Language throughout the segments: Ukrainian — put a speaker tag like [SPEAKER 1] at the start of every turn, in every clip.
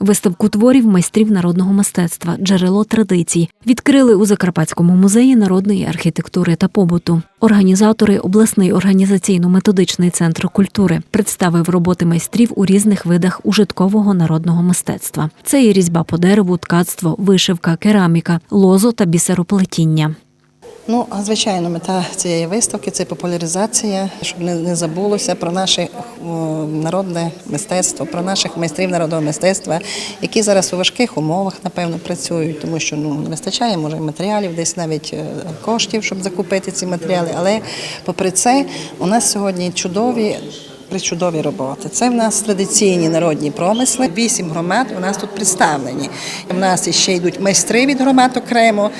[SPEAKER 1] Виставку творів майстрів народного мистецтва Джерело традицій відкрили у Закарпатському музеї народної архітектури та побуту. Організатори обласний організаційно-методичний центр культури представив роботи майстрів у різних видах ужиткового народного мистецтва. Це і різьба по дереву, ткацтво, вишивка, кераміка, лозо та бісероплетіння.
[SPEAKER 2] Ну, звичайно, мета цієї виставки це популяризація, щоб не, забулося про наше народне мистецтво, про наших майстрів народного мистецтва, які зараз у важких умовах, напевно, працюють, тому що ну не вистачає може матеріалів, десь навіть е, коштів, щоб закупити ці матеріали. Але попри це, у нас сьогодні чудові. Причудові роботи. Це в нас традиційні народні промисли. Вісім громад у нас тут представлені. У нас ще йдуть майстри від громад окремо.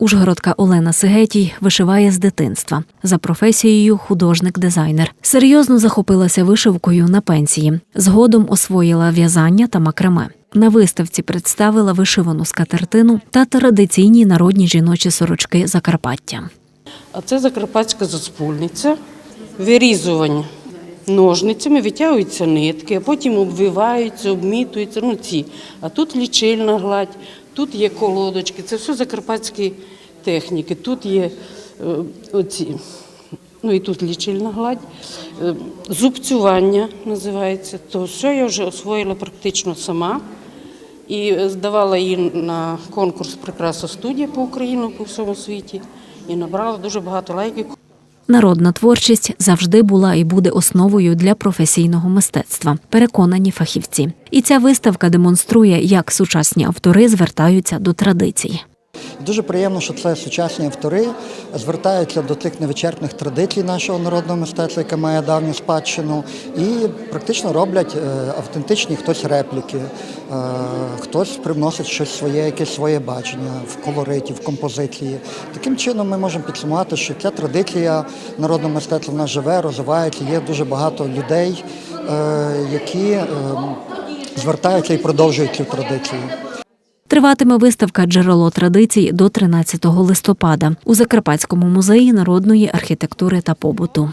[SPEAKER 1] Ужгородка Олена Сигетій вишиває з дитинства за професією художник-дизайнер. Серйозно захопилася вишивкою на пенсії. Згодом освоїла в'язання та макраме. На виставці представила вишивану скатертину та традиційні народні жіночі сорочки Закарпаття.
[SPEAKER 3] А це закарпатська заспульниця, вирізування ножницями, витягуються нитки, а потім обвиваються, обмітуються. Ну ці. А тут лічильна гладь, тут є колодочки, це все закарпатські техніки. Тут є е, оці. Ну і тут лічильна гладь, Е, зубцювання називається. То все я вже освоїла практично сама. І здавала її на конкурс Прекрасна студія по Україні по всьому світі. І набрала дуже багато лайків.
[SPEAKER 1] Народна творчість завжди була і буде основою для професійного мистецтва, переконані фахівці. І ця виставка демонструє, як сучасні автори звертаються до традицій.
[SPEAKER 4] Дуже приємно, що це сучасні автори звертаються до тих невичерпних традицій нашого народного мистецтва, яке має давню спадщину, і практично роблять е, автентичні хтось репліки, е, хтось привносить щось своє, якесь своє бачення в колориті, в композиції. Таким чином ми можемо підсумувати, що ця традиція народного мистецтва в нас живе, розвивається. Є дуже багато людей, е, які звертаються і продовжують цю традицію.
[SPEAKER 1] Триватиме виставка Джерело традицій до 13 листопада у Закарпатському музеї народної архітектури та побуту.